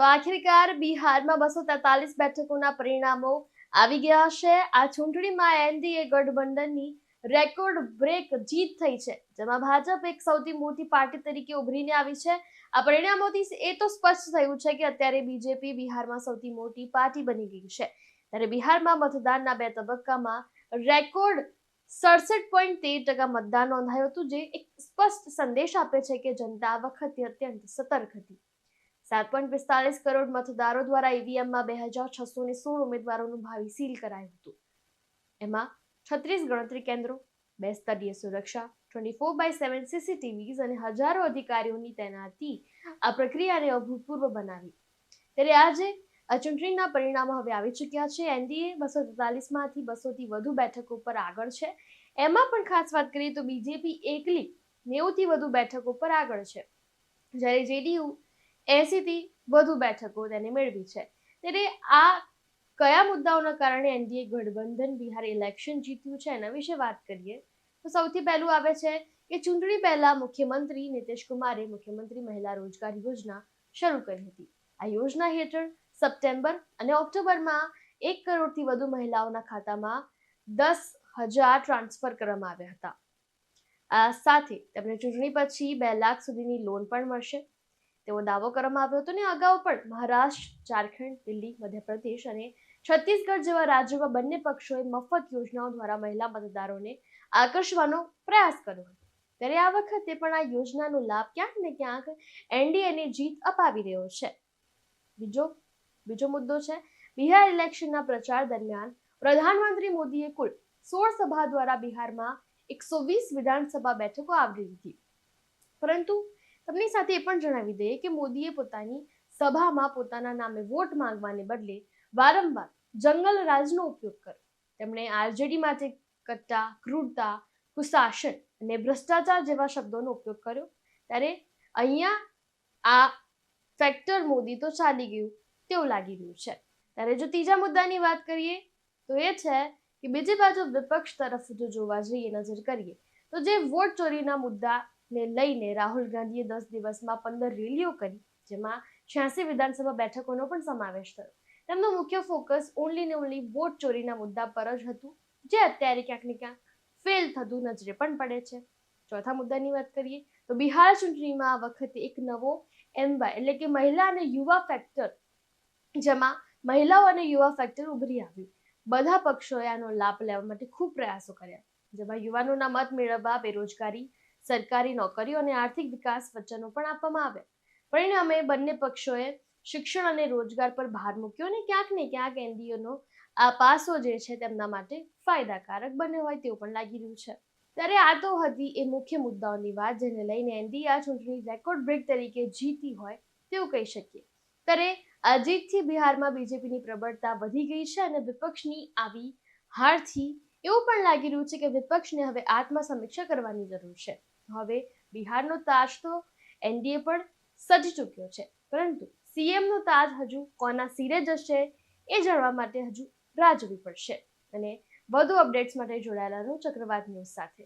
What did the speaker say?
તો આખિરકાર બિહારમાં બસો તેતાલીસ બેઠકોના પરિણામો આવી ગયા છે. આ ચૂંટણીમાં એનડીએ ગઠબંધનની રેકોર્ડ બ્રેક જીત થઈ છે, જેમાં ભાજપ એક સૌથી મોટી પાર્ટી તરીકે ઉભરીને આવી છે. આ પરિણામોથી એ તો સ્પષ્ટ થયું છે કે અત્યારે બીજેપી બિહારમાં સૌથી મોટી પાર્ટી બની ગઈ છે. ત્યારે બિહારમાં મતદાનના બે તબક્કામાં રેકોર્ડ સડસઠ પોઈન્ટ તેર ટકા મતદાન નોંધાયું હતું, જે એક સ્પષ્ટ સંદેશ આપે છે કે જનતા આ વખતે અત્યંત સતર્ક હતી. સાત પોઈન્ટ પિસ્તાલીસ કરોડ મતદારો દ્વારા ઈવીએમમાં બે હજાર છસો ને સોળ ઉમેદવારોનું ભાવિ સીલ કરાયું હતું. એમાં છત્રીસ ગણતરી કેન્દ્રો, બે સ્તરીય સુરક્ષા twenty four by seven CCTVs અને હજારો અધિકારીઓની તૈનાતી આ પ્રક્રિયાને અભૂતપૂર્વ બનાવી. ત્યારે આજે આ ચૂંટણીના પરિણામો હવે આવી ચૂક્યા છે. એનડીએ બસો તેતાલીસમાંથી બસોથી વધુ બેઠકો પર આગળ છે. એમાં પણ ખાસ વાત કરીએ તો બીજેપી એકલી નેવુંથી વધુ બેઠકો પર આગળ છે. જ્યારે જેડીયુ એસીથી વધુ બેઠકો તેને મેળવી છે. ત્યારે આ કયા મુદ્દાઓના કારણે એનડીએ ગઠબંધન બિહાર ઇલેક્શન જીત્યું છે એના વિશે વાત કરીએ. તો સૌથી પહેલું આવે છે કે ચૂંટણી પહેલા મુખ્યમંત્રી નીતિશ કુમારે મુખ્યમંત્રી મહિલા રોજગાર યોજના શરૂ કરી હતી. આ યોજના હેઠળ સપ્ટેમ્બર અને ઓક્ટોબરમાં એક કરોડથી વધુ મહિલાઓના ખાતામાં દસ હજાર ટ્રાન્સફર કરવામાં આવ્યા હતા. આ સાથે તેમને ચૂંટણી પછી બે લાખ સુધીની લોન પણ મળશે. તેવો દાવો કરવામાં આવ્યો હતો ને અગાઉ પણ મહારાષ્ટ્ર, ઝારખંડ, દિલ્હી, મધ્યપ્રદેશ અને છત્તીસગઢ જેવા રાજ્યોમાં બંને પક્ષોએ મફત યોજનાઓ દ્વારા મહિલા મતદારોને આકર્ષવાનો પ્રયાસ કર્યો હતો. ત્યારે આ વખતે પણ આ યોજનાનો લાભ ક્યાંક ને ક્યાંક એનડીએને જીત અપાવી રહ્યો છે. બીજો બીજો મુદ્દો છે, બિહાર ઇલેક્શનના પ્રચાર દરમિયાન પ્રધાનમંત્રી મોદીએ કુલ સોળ સભા દ્વારા બિહારમાં એકસો વીસ વિધાનસભા બેઠકો આવરી લીધી. પરંતુ તમને સાથે એ પણ જણાવી દઈએ કે મોદીએ પોતાની સભામાં પોતાના નામે વોટ માંગવાને બદલે વારંવાર જંગલ રાજનો ઉપયોગ કર્યો. તેમણે આરજેડી માટે કટ્ટા, ક્રૂરતા, કુશાસન અને ભ્રષ્ટાચાર જેવા શબ્દોનો ઉપયોગ કર્યો. ત્યારે અહીંયા આ ફેક્ટર મોદી તો ચાલી ગયું તેવું લાગી રહ્યું છે. ત્યારે જો ત્રીજા મુદ્દાની વાત કરીએ તો એ છે કે બીજી બાજુ વિપક્ષ તરફ જો જોવા જઈએ, નજર કરીએ તો જે વોટ ચોરીના મુદ્દાને લઈને રાહુલ ગાંધીએ દસ દિવસમાં પંદર રેલીઓ કરી, જેમાં છ્યાસી વિધાનસભા બેઠકોનો પણ સમાવેશ થયો. તેમનો મુખ્ય ફોકસ ઓનલી ને ઓનલી વોટ ચોરીના મુદ્દા પર જ હતું, જે અત્યારે ક્યાંક ને ક્યાંક ફેલ થતું નજરે પણ પડે છે. ચોથા મુદ્દાની વાત કરીએ, તો બિહાર ચૂંટણીમાં આ વખતે એક નવો એમવાય એટલે કે મહિલા અને યુવા ફેક્ટર જેમાં મહિલાઓ અને યુવા ફેક્ટર ઉભરી આવ્યું બધા પક્ષોએ આનો લાભ લેવા માટે ખૂબ પ્રયાસો કર્યા, જેમાં યુવાનોના મત મેળવવા, બેરોજગારી સરકારી નોકરીઓ અને આર્થિક વિકાસ વચનો પણ આપવામાં આવ્યા. પરિણામે બંને પક્ષોએ શિક્ષણ અને રોજગાર પર ભાર મૂક્યો અને ક્યાંક ને ક્યાંક એનડીઓનો આ પાસો જે છે તેમના માટે ફાયદાકારક બન્યો હોય તેવું પણ લાગી રહ્યું છે. ત્યારે આ તો હતી એ મુખ્ય મુદ્દાઓની વાત જેને લઈને એનડીએ આ ચૂંટણી રેકોર્ડ બ્રેક તરીકે જીતી હોય તેવું કહી શકીએ. ત્યારે આ બિહારમાં બીજેપીની પ્રબળતા વધી ગઈ છે અને વિપક્ષની આવી હારથી એવું પણ લાગી રહ્યું છે કે વિપક્ષને હવે આત્મસમીક્ષા કરવાની જરૂર છે. હવે બિહારનો તાજ તો એનડીએ પણ સજી ચૂક્યો છે. પરંતુ સીએમનો તાજ હજુ કોના સિરે જશે એ જાણવા માટે હજુ રાહ જોવી પડશે. અને વધુ અપડેટ્સ માટે જોડાયેલા રહો ચક્રવાત ન્યૂઝ સાથે.